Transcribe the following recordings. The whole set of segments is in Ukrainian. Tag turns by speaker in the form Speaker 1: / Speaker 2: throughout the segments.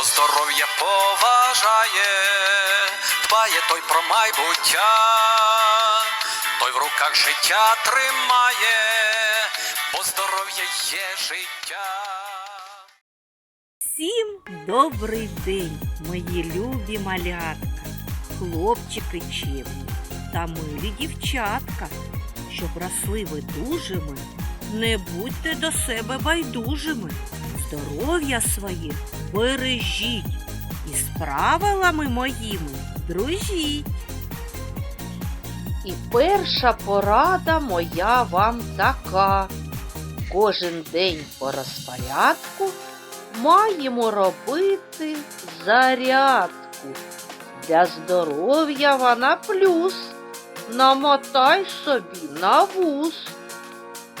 Speaker 1: Хто здоров'я поважає, дбає той про майбуття, той в руках життя тримає, бо здоров'я є життя.
Speaker 2: Всім добрий день, мої любі малятка, хлопчики чемні та милі дівчатка. Щоб росли ви дужими, не будьте до себе байдужими. Здоров'я своє бережіть і з правилами моїми дружіть.
Speaker 3: І перша порада моя вам така. Кожен день по розпорядку маємо робити зарядку. Для здоров'я вона плюс. Намотай собі на вуз.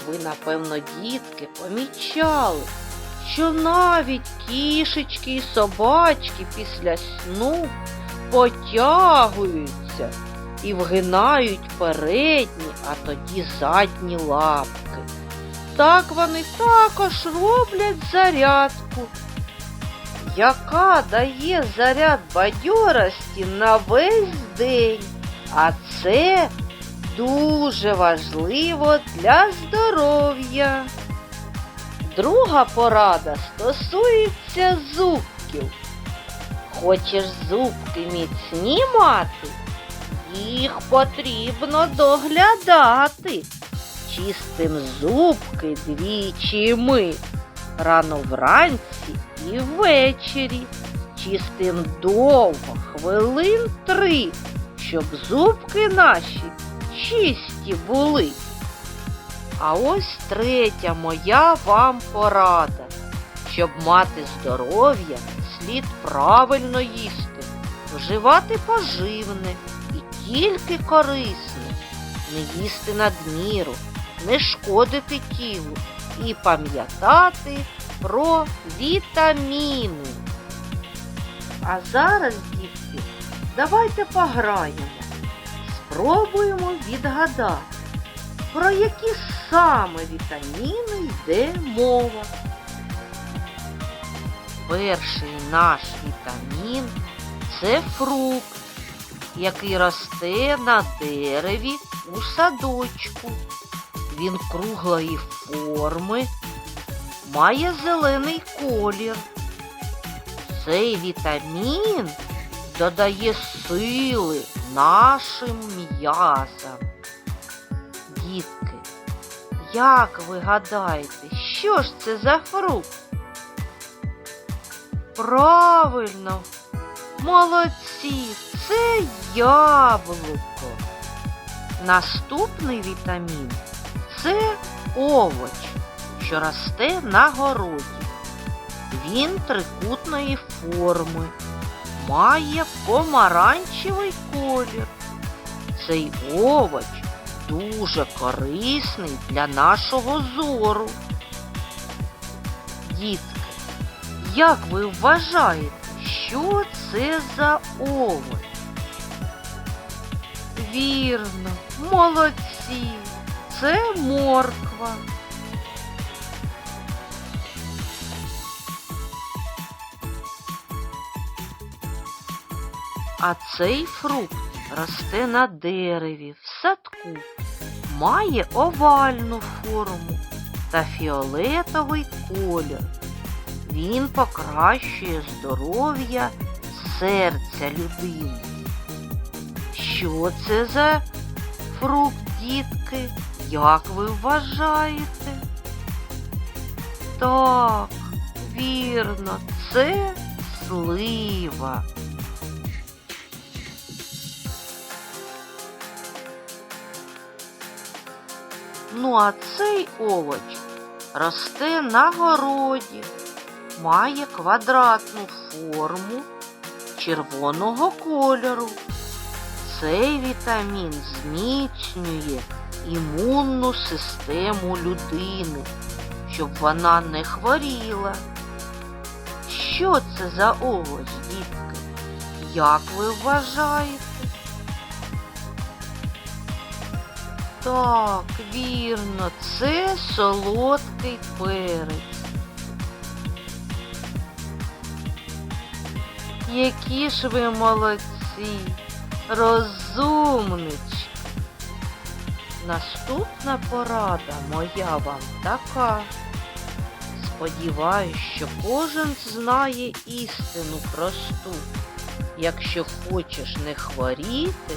Speaker 3: Ви, напевно, дітки, помічали, що навіть кішечки і собачки після сну потягуються і вгинають передні, а тоді задні лапки. Так вони також роблять зарядку, яка дає заряд бадьорості на весь день. А це дуже важливо для здоров'я. Друга порада стосується зубків. Хочеш зубки міцні мати? Їх потрібно доглядати. Чистим зубки двічі ми. Рано вранці і ввечері. Чистим довго, хвилин три, щоб зубки наші чисті були. А ось третя моя вам порада. Щоб мати здоров'я, слід правильно їсти, вживати поживне і тільки корисне, не їсти надміру, не шкодити тілу і пам'ятати про вітаміни. А зараз, дітки, давайте пограємо. Спробуємо відгадати, про які саме вітаміни йде мова. Перший наш вітамін це фрукт, який росте на дереві у садочку. Він круглої форми, має зелений колір. Цей вітамін додає сили нашим м'язам. Дітки, як ви гадаєте, що ж це за фрукт? Правильно, молодці, це яблуко. Наступний вітамін це овоч, що росте на городі. Він трикутної форми, має помаранчевий колір. Цей овоч дуже корисний для нашого зору. Дітки, як ви вважаєте, що це за овоч? Вірно, молодці, це морква. А цей фрукт росте на дереві в садку, має овальну форму та фіолетовий колір. Він покращує здоров'я серця людини. Що це за фрукт, дітки? Як ви вважаєте? Так, вірно, це слива. Ну, а цей овоч росте на городі, має квадратну форму червоного кольору. Цей вітамін зміцнює імунну систему людини, щоб вона не хворіла. Що це за овоч, дітки? Як ви вважаєте? Так, вірно, це солодкий перець. Які ж ви молодці, розумнички. Наступна порада моя вам така. Сподіваюсь, що кожен знає істину просту. Якщо хочеш не хворіти,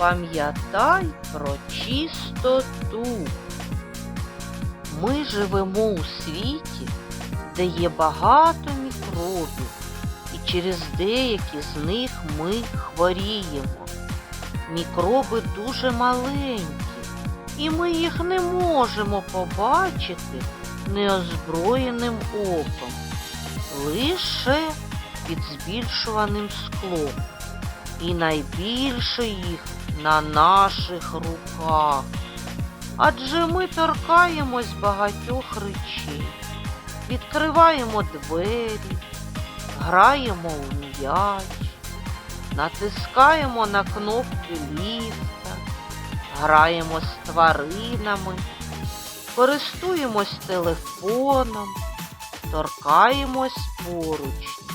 Speaker 3: пам'ятай про чистоту. Ми живемо у світі, де є багато мікробів, і через деякі з них ми хворіємо. Мікроби дуже маленькі, і ми їх не можемо побачити неозброєним оком, лише під збільшуваним склом. І найбільше їх на наших руках. Адже ми торкаємось багатьох речей, відкриваємо двері, граємо у м'яч, натискаємо на кнопки ліфта, граємо з тваринами, користуємось телефоном, торкаємось поручні.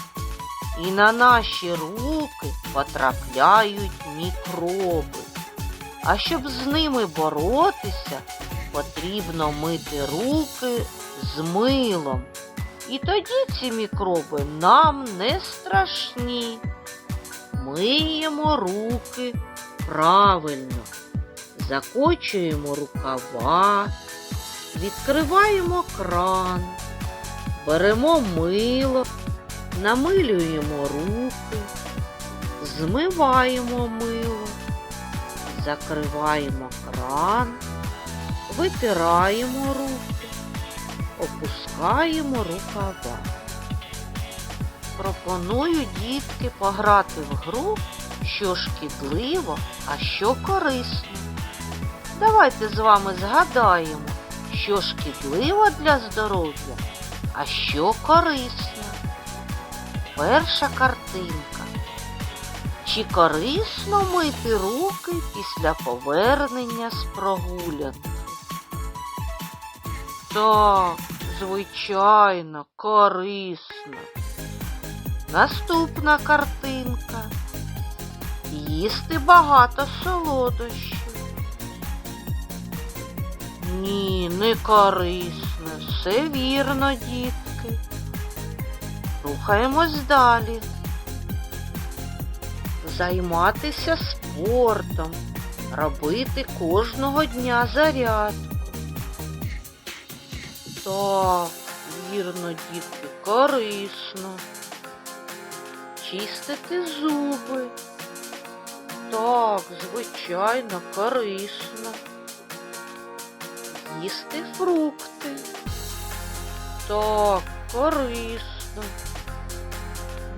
Speaker 3: І на наші руки потрапляють мікроби. А щоб з ними боротися, потрібно мити руки з милом. І тоді ці мікроби нам не страшні. Миємо руки правильно, закочуємо рукава, відкриваємо кран, беремо мило, намилюємо руки, змиваємо мило, закриваємо кран, витираємо руки, опускаємо рукава. Пропоную дітки пограти в гру, що шкідливо, а що корисно. Давайте з вами згадаємо, що шкідливо для здоров'я, а що корисно. Перша картинка. Чи корисно мити руки після повернення з прогулянки? Так, звичайно, корисно. Наступна картинка. Їсти багато солодощів. Ні, не корисно. Все вірно, дітки. Рухаємось далі. Займатися спортом, робити кожного дня зарядку. Так, вірно, дітки, корисно. Чистити зуби. Так, звичайно, корисно. Їсти фрукти. Так, корисно.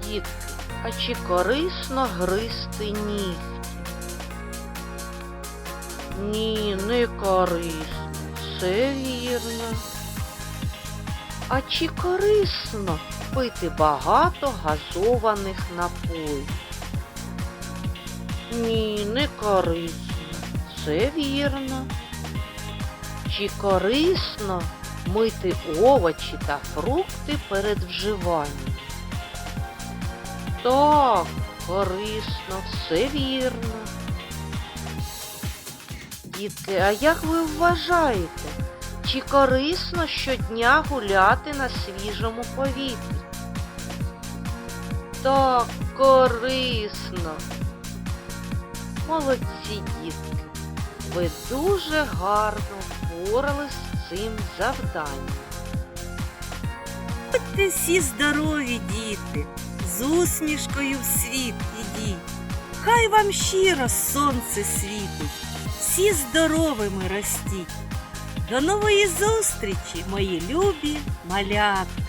Speaker 3: Дітки, а чи корисно гризти нігті? Ні, не корисно. Все вірно. А чи корисно пити багато газованих напоїв? Ні, не корисно. Це вірно. Чи корисно мити овочі та фрукти перед вживанням? Так, корисно, все вірно. Дітки, а як ви вважаєте, чи корисно щодня гуляти на свіжому повітрі? Так, корисно. Молодці, дітки. Ви дуже гарно впорались з цим завданням.
Speaker 2: Будьте всі здорові, діти, з усмішкою в світ ідіть. Хай вам щиро сонце світить, всі здоровими ростіть. До нової зустрічі, мої любі малятка.